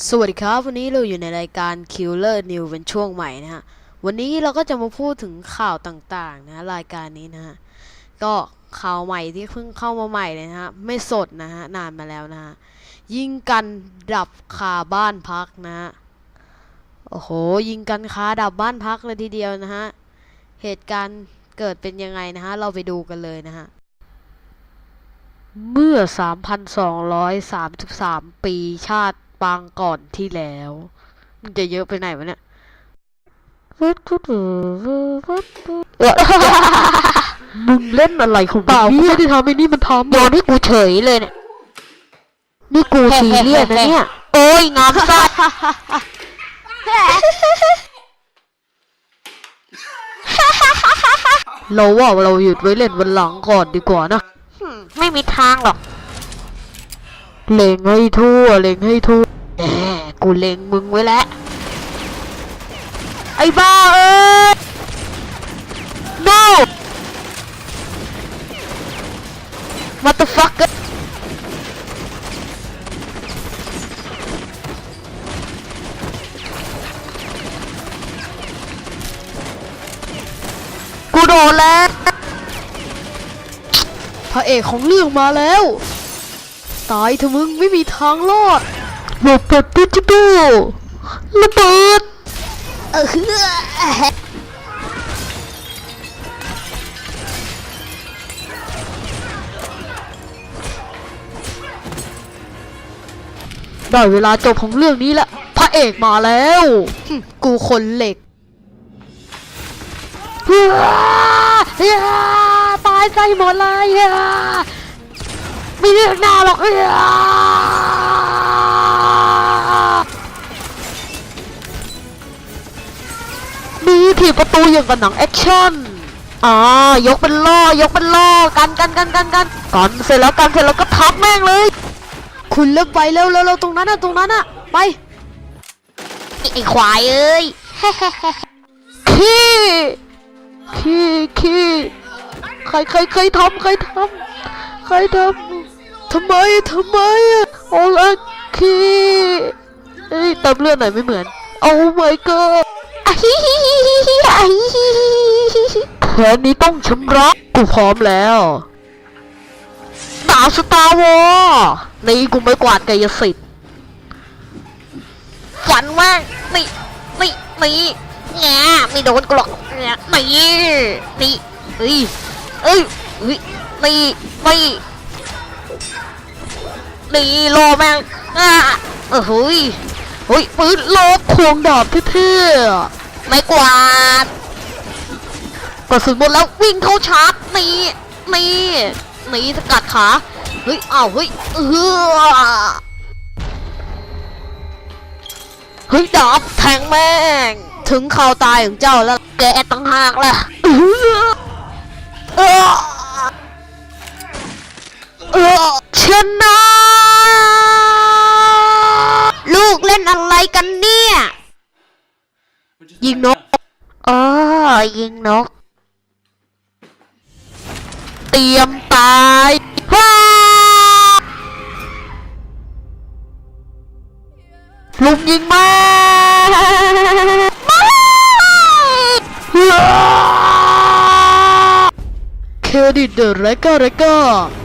สวัสดีครับ วันนี้เราอยู่ในรายการ Killer New เป็นช่วงใหม่นะฮะ วันนี้เราก็จะมาพูดถึงข่าวต่างๆนะรายการนี้นะฮะ ก็ข่าวใหม่ที่เพิ่งเข้ามาใหม่เลยนะฮะ ไม่สดนะฮะ นานมาแล้วนะฮะ ยิงกันดับคาบ้านพักนะฮะ โอ้โห ยิงกันคาดับบ้านพักเลยทีเดียวนะฮะ เหตุการณ์เกิดเป็นยังไงนะฮะ เราไปดูกันเลยนะฮะเมื่อ 3,233 ปีชาติ ปางก่อนที่แล้ว มันจะเยอะไปไหนวะเนี่ยมึงเล่นอะไรของเปล่ากูไม่ได้ทำไอ้นี่มันทำโยนให้กูเฉยเลยเนี่ย นี่กูซีเรียสนะเนี่ย โอ้ยงามสัตว์เราว่าเราหยุดไว้เล่นวันหลังก่อนดีกว่านะหึไม่มีทางหรอก เล็งให้ทั่ว เล็งให้ทั่วแหมกูเล็งมึงไว้แล้ว ไอ้บ้าเอ้ย no what the fuck กูโดนแล้ว พระเอกของเรื่องมาแล้ว ตายเถอะมึงไม่มีทางรอดระเบิดดิจิตอลระเบิดเออได้เวลาจบของเรื่องนี้แล้วพระเอกมาแล้วหึกูคนเหล็กเฮ้ยเฮ้ยตายใจหมดเลยเฮ้ย ไม่เลือกหน้าหรอกเฮ้ยมีถีบประตูอย่างกับหนังแอคชั่นอ๋อยกเป็นล่อยกเป็นล่อกันกันกันกันกันกันเสร็จแล้วกันเสร็จแล้วก็ทับแม่งเลย คุณเลิกไปเร็วเร็วเร็วตรงนั้นน่ะตรงนั้นน่ะไปไอ้ควายเอ้ยขี้ขี้ขี้ใครใครใครทำใครทำใครทำ ทำไมทำไมอะโอ้ละขี้เอ้ยเติมเลือดหน่อยไม่เหมือน โอ้ my god อะฮิฮิฮิฮิฮิอะฮิฮิฮิฮิแผนนี้ต้องชำระกูพร้อมแล้วดาวสตาร์วอนี่กูไม่กวาดกายสิทธิ์ฝันว่านี่นี่นี่แง่ไม่โดนกูหรอกแง่นี่นี่เอ้ยเอ้ยเอ้ยนี่นี่ นี่โลแม่งอะเออเฮ้ยเฮ้ยปืนโลควงดาบเท่ๆอไม่กวาดกระสุนหมดแล้ววิ่งเข้าชาร์จนี่นี่นี่สกัดขาเฮ้ยอ้าวเฮ้ยเออเฮ้ยดาบแทงแม่ง ถึงข่าวตายของเจ้าแล้วแกตั้งหากล่ะเออเออชนะ ลูกเล่นอะไรกันเนี่ย ยิงนก อ๋อ ยิงนก เตรียมตายว้าลุมยิงมาเครดิตเดอะแรกเกอร์แรกเกอร์